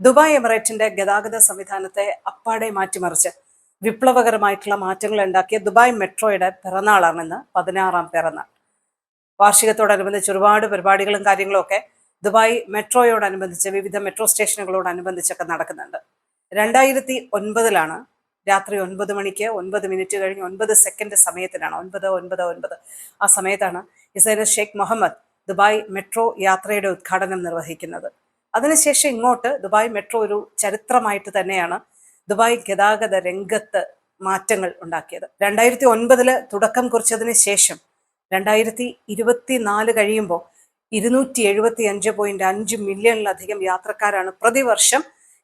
Dubai എമിറേറ്റിന്റെ ഗതാഗത സംവിധാനത്തെ അപ്പാടെ മാറ്റിമറിച്ച് വിപ്ലവകരമായിട്ടുള്ള മാറ്റങ്ങൾ ഉണ്ടാക്കിയ ദുബായ് മെട്രോയുടെ പിറന്നാളാണ് ഇന്ന് പതിനാറാം പിറന്നാൾ. വാർഷികത്തോടനുബന്ധിച്ച് ഒരുപാട് പരിപാടികളും കാര്യങ്ങളും ഒക്കെ ദുബായ് മെട്രോയോടനുബന്ധിച്ച് വിവിധ മെട്രോ സ്റ്റേഷനുകളോടനുബന്ധിച്ചൊക്കെ നടക്കുന്നുണ്ട്. രണ്ടായിരത്തി ഒൻപതിലാണ് രാത്രി ഒൻപത് മണിക്ക് ഒൻപത് മിനിറ്റ് കഴിഞ്ഞ് ഒൻപത് സെക്കൻഡ് സമയത്തിനാണ് ഒൻപത് ഒൻപത് ഒൻപത് ആ സമയത്താണ് ഇസൈന ഷെയ്ഖ് മുഹമ്മദ് ദുബായ് മെട്രോ യാത്രയുടെ ഉദ്ഘാടനം നിർവഹിക്കുന്നത്. അതിനുശേഷം ഇങ്ങോട്ട് ദുബായ് മെട്രോ ഒരു ചരിത്രമായിട്ട് തന്നെയാണ്. ദുബായ് ഗതാഗത രംഗത്ത് മാറ്റങ്ങൾ ഉണ്ടാക്കിയത്. രണ്ടായിരത്തി ഒൻപതിൽ തുടക്കം കുറിച്ചതിന് ശേഷം രണ്ടായിരത്തി ഇരുപത്തി നാല് കഴിയുമ്പോൾ ഇരുന്നൂറ്റി എഴുപത്തി അഞ്ച് പോയിന്റ് അഞ്ച് മില്യണിലധികം യാത്രക്കാരാണ് പ്രതിവർഷം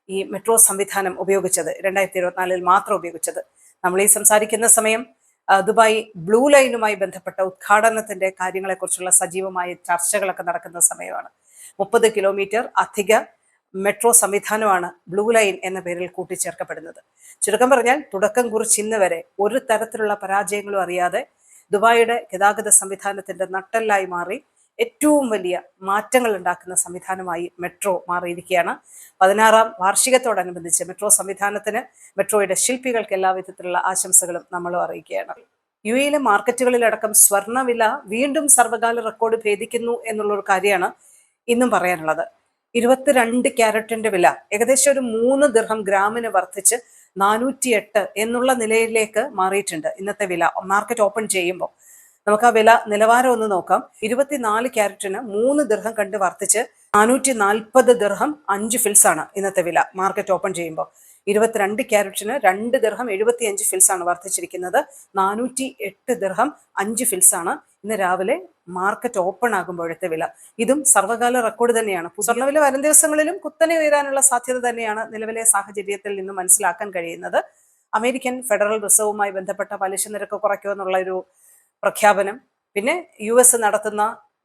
ഈ മെട്രോ സംവിധാനം ഉപയോഗിച്ചത്. രണ്ടായിരത്തി ഇരുപത്തിനാലിൽ മാത്രം ഉപയോഗിച്ചത്. നമ്മൾ ഈ സംസാരിക്കുന്ന സമയം ദുബായ് ബ്ലൂ ലൈനുമായി ബന്ധപ്പെട്ട ഉദ്ഘാടനത്തിന്റെ കാര്യങ്ങളെക്കുറിച്ചുള്ള സജീവമായ ചർച്ചകളൊക്കെ നടക്കുന്ന സമയമാണ്. മുപ്പത് കിലോമീറ്റർ അധിക മെട്രോ സംവിധാനമാണ് ബ്ലൂ ലൈൻ എന്ന പേരിൽ കൂട്ടിച്ചേർക്കപ്പെടുന്നത്. ചുരുക്കം പറഞ്ഞാൽ തുടക്കം കുറിച്ച് ഇന്ന് വരെ ഒരു തരത്തിലുള്ള പരാജയങ്ങളും അറിയാതെ ദുബായിയുടെ ഗതാഗത സംവിധാനത്തിന്റെ നട്ടെല്ലായി മാറി ഏറ്റവും വലിയ മാറ്റങ്ങൾ ഉണ്ടാക്കുന്ന സംവിധാനമായി മെട്രോ മാറിയിരിക്കുകയാണ്. പതിനാറാം വാർഷികത്തോടനുബന്ധിച്ച് മെട്രോ സംവിധാനത്തിന് മെട്രോയുടെ ശില്പികൾക്ക് എല്ലാവിധത്തിലുള്ള ആശംസകളും നമ്മളും അറിയിക്കുകയാണ്. യു എയിലെ മാർക്കറ്റുകളിലടക്കം സ്വർണവില വീണ്ടും സർവകാല റെക്കോർഡ് ഭേദിക്കുന്നു എന്നുള്ളൊരു കാര്യമാണ് ഇന്നും പറയാനുള്ളത്. ഇരുപത്തിരണ്ട് ക്യാരറ്റിന്റെ വില ഏകദേശം ഒരു മൂന്ന് ദിർഹം ഗ്രാമിന് വർദ്ധിച്ച് നാനൂറ്റി എട്ട് എന്നുള്ള നിലയിലേക്ക് മാറിയിട്ടുണ്ട് ഇന്നത്തെ വില. മാർക്കറ്റ് ഓപ്പൺ ചെയ്യുമ്പോൾ നമുക്ക് ആ വില നിലവാരം ഒന്ന് നോക്കാം. ഇരുപത്തിനാല് ക്യാരറ്റിന് മൂന്ന് ദിർഹം കണ്ട് വർദ്ധിച്ച് നാനൂറ്റി നാൽപ്പത് ദിർഹം അഞ്ച് ഫിൽസ് ആണ് ഇന്നത്തെ വില മാർക്കറ്റ് ഓപ്പൺ ചെയ്യുമ്പോൾ. ഇരുപത്തിരണ്ട് ക്യാരറ്റിന് രണ്ട് ദിർഹം എഴുപത്തി അഞ്ച് ഫിൽസ് ആണ് വർദ്ധിച്ചിരിക്കുന്നത്. നാനൂറ്റി എട്ട് ദിർഹം അഞ്ച് ഫിൽസ് ആണ്. ഇന്ന് രാവിലെ മാർക്കറ്റ് ഓപ്പൺ ആകുമ്പോഴത്തെ വില. ഇതും സർവകാല റെക്കോർഡ് തന്നെയാണ്. സ്വർണ വില വരും ദിവസങ്ങളിലും കുത്തനെ ഉയരാനുള്ള സാധ്യത തന്നെയാണ് നിലവിലെ സാഹചര്യത്തിൽ നിന്ന് മനസ്സിലാക്കാൻ കഴിയുന്നത്. അമേരിക്കൻ ഫെഡറൽ റിസർവുമായി ബന്ധപ്പെട്ട പലിശ നിരക്ക് കുറയ്ക്കുമെന്നുള്ള ഒരു പ്രഖ്യാപനം. പിന്നെ യു എസ് നടത്തുന്ന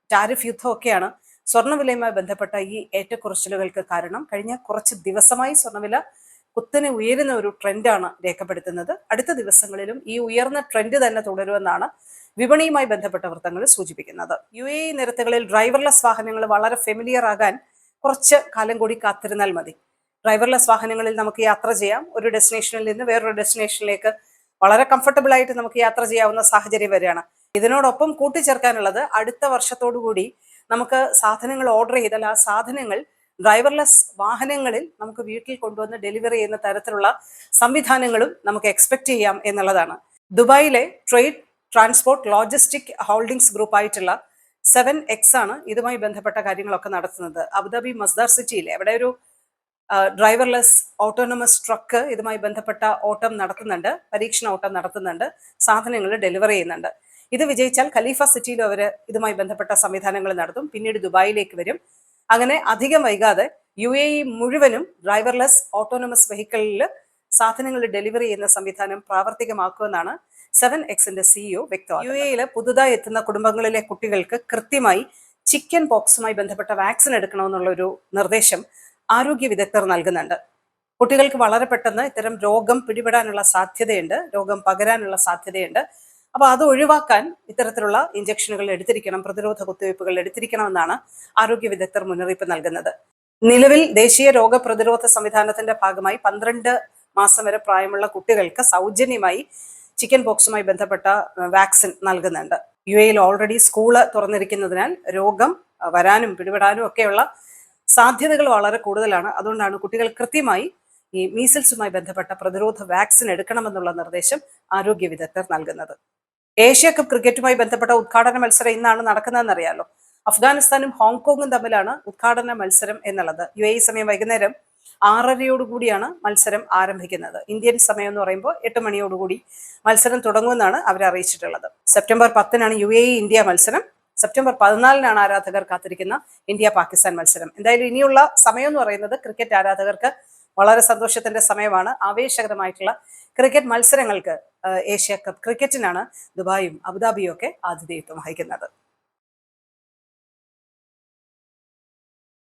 ടാരിഫ് യുദ്ധമൊക്കെയാണ് സ്വർണവിലയുമായി ബന്ധപ്പെട്ട ഈ ഏറ്റക്കുറച്ചിലുകൾക്ക് കാരണം. കഴിഞ്ഞ കുറച്ച് ദിവസമായി സ്വർണവില കുത്തനെ ഉയരുന്ന ഒരു ട്രെൻഡാണ് രേഖപ്പെടുത്തുന്നത്. അടുത്ത ദിവസങ്ങളിലും ഈ ഉയർന്ന ട്രെൻഡ് തന്നെ തുടരുമെന്നാണ് വിപണിയുമായി ബന്ധപ്പെട്ട വൃത്തങ്ങൾ സൂചിപ്പിക്കുന്നത്. യു എ നിരത്തുകളിൽ ഡ്രൈവർലെസ് വാഹനങ്ങൾ വളരെ ഫെമിലിയർ ആകാൻ കുറച്ച് കാലം കൂടി കാത്തിരുന്നാൽ മതി. ഡ്രൈവർലെസ് വാഹനങ്ങളിൽ നമുക്ക് യാത്ര ചെയ്യാം. ഒരു ഡെസ്റ്റിനേഷനിൽ നിന്ന് വേറൊരു ഡെസ്റ്റിനേഷനിലേക്ക് വളരെ കംഫർട്ടബിൾ ആയിട്ട് നമുക്ക് യാത്ര ചെയ്യാവുന്ന സാഹചര്യം വരികയാണ് ഇതിനോടൊപ്പം കൂട്ടിച്ചേർക്കാനുള്ളത് അടുത്ത വർഷത്തോടു കൂടി നമുക്ക് സാധനങ്ങൾ ഓർഡർ ചെയ്താൽ ആ സാധനങ്ങൾ ഡ്രൈവർലെസ് വാഹനങ്ങളിൽ നമുക്ക് വീട്ടിൽ കൊണ്ടുവന്ന് ഡെലിവറി ചെയ്യുന്ന തരത്തിലുള്ള സംവിധാനങ്ങളും നമുക്ക് എക്സ്പെക്ട് ചെയ്യാം എന്നുള്ളതാണ്. ദുബായിലെ trade transport logistic holdings group ആയിട്ടുള്ള സെവൻ എക്സ് ആണ് ഇതുമായി ബന്ധപ്പെട്ട കാര്യങ്ങളൊക്കെ നടത്തുന്നത്. അബുദാബി മസ്ദാർ സിറ്റിയിലെ അവിടെ ഒരു ഡ്രൈവർലെസ് ഓട്ടോണമസ് ട്രക്ക് ഇതുമായി ബന്ധപ്പെട്ട ഓട്ടം നടത്തുന്നുണ്ട്. പരീക്ഷണ ഓട്ടം നടത്തുന്നുണ്ട്. സാധനങ്ങൾ ഡെലിവറി ചെയ്യുന്നുണ്ട്. ഇത് വിജയിച്ചാൽ ഖലീഫ സിറ്റിയിലും അവർ ഇതുമായി ബന്ധപ്പെട്ട സംവിധാനങ്ങൾ നടത്തും. പിന്നീട് ദുബായിലേക്ക് വരും. അങ്ങനെ അധികം വൈകാതെ യു എ ഇ മുഴുവനും ഡ്രൈവർലെസ് ഓട്ടോണമസ് വെഹിക്കിളിൽ സാധനങ്ങൾ ഡെലിവറി ചെയ്യുന്ന സംവിധാനം പ്രാവർത്തികമാക്കുമെന്നാണ് സെവൻ എക്സിന്റെ സിഇഒ വ്യക്തമാക്കി യു എയിൽ പുതുതായി എത്തുന്ന കുടുംബങ്ങളിലെ കുട്ടികൾക്ക് കൃത്യമായി ചിക്കൻ പോക്സുമായി ബന്ധപ്പെട്ട വാക്സിൻ എടുക്കണമെന്നുള്ള ഒരു നിർദ്ദേശം ആരോഗ്യ വിദഗ്ധർ നൽകുന്നുണ്ട്. കുട്ടികൾക്ക് വളരെ പെട്ടെന്ന് ഇത്തരം രോഗം പിടിപെടാനുള്ള സാധ്യതയുണ്ട്. രോഗം പകരാനുള്ള സാധ്യതയുണ്ട്. അപ്പൊ അത് ഒഴിവാക്കാൻ ഇത്തരത്തിലുള്ള ഇഞ്ചക്ഷനുകൾ എടുത്തിരിക്കണം പ്രതിരോധ കുത്തിവയ്പ്പുകൾ എടുത്തിരിക്കണമെന്നാണ് ആരോഗ്യ വിദഗ്ധർ മുന്നറിയിപ്പ് നൽകുന്നത്. നിലവിൽ ദേശീയ രോഗപ്രതിരോധ സംവിധാനത്തിന്റെ ഭാഗമായി പന്ത്രണ്ട് മാസം വരെ പ്രായമുള്ള കുട്ടികൾക്ക് സൗജന്യമായി ചിക്കൻ ബോക്സുമായി ബന്ധപ്പെട്ട വാക്സിൻ നൽകുന്നുണ്ട്. യു എയിൽ ഓൾറെഡി സ്കൂൾ തുറന്നിരിക്കുന്നതിനാൽ രോഗം വരാനും പിടിപെടാനും ഒക്കെയുള്ള സാധ്യതകൾ വളരെ കൂടുതലാണ്. അതുകൊണ്ടാണ് കുട്ടികൾ കൃത്യമായി ഈ മീസിൽസുമായി ബന്ധപ്പെട്ട പ്രതിരോധ വാക്സിൻ എടുക്കണമെന്നുള്ള നിർദ്ദേശം ആരോഗ്യ വിദഗ്ധർ നൽകുന്നത്. ഏഷ്യ കപ്പ് ക്രിക്കറ്റുമായി ബന്ധപ്പെട്ട ഉദ്ഘാടന മത്സരം ഇന്നാണ് നടക്കുന്നതെന്ന് അറിയാലോ അഫ്ഗാനിസ്ഥാനും ഹോങ്കോങ്ങും തമ്മിലാണ് ഉദ്ഘാടന മത്സരം എന്നുള്ളത്. യു എ സമയം വൈകുന്നേരം ആറരയോടുകൂടിയാണ് മത്സരം ആരംഭിക്കുന്നത്. ഇന്ത്യൻ സമയം എന്ന് പറയുമ്പോൾ എട്ട് മണിയോടുകൂടി മത്സരം തുടങ്ങുമെന്നാണ് അവർ അറിയിച്ചിട്ടുള്ളത്. സെപ്റ്റംബർ പത്തിനാണ് യു എ ഇന്ത്യ മത്സരം. സെപ്റ്റംബർ പതിനാലിനാണ് ആരാധകർ കാത്തിരിക്കുന്ന ഇന്ത്യ പാകിസ്ഥാൻ മത്സരം. എന്തായാലും ഇനിയുള്ള സമയം എന്ന് പറയുന്നത് ക്രിക്കറ്റ് ആരാധകർക്ക് വളരെ സന്തോഷത്തിന്റെ സമയമാണ്. ആവേശകരമായിട്ടുള്ള ക്രിക്കറ്റ് മത്സരങ്ങൾക്ക് ഏഷ്യ കപ്പ് ക്രിക്കറ്റിനാണ് ദുബായും അബുദാബിയും ഒക്കെ ആതിഥേയത്വം വഹിക്കുന്നത്.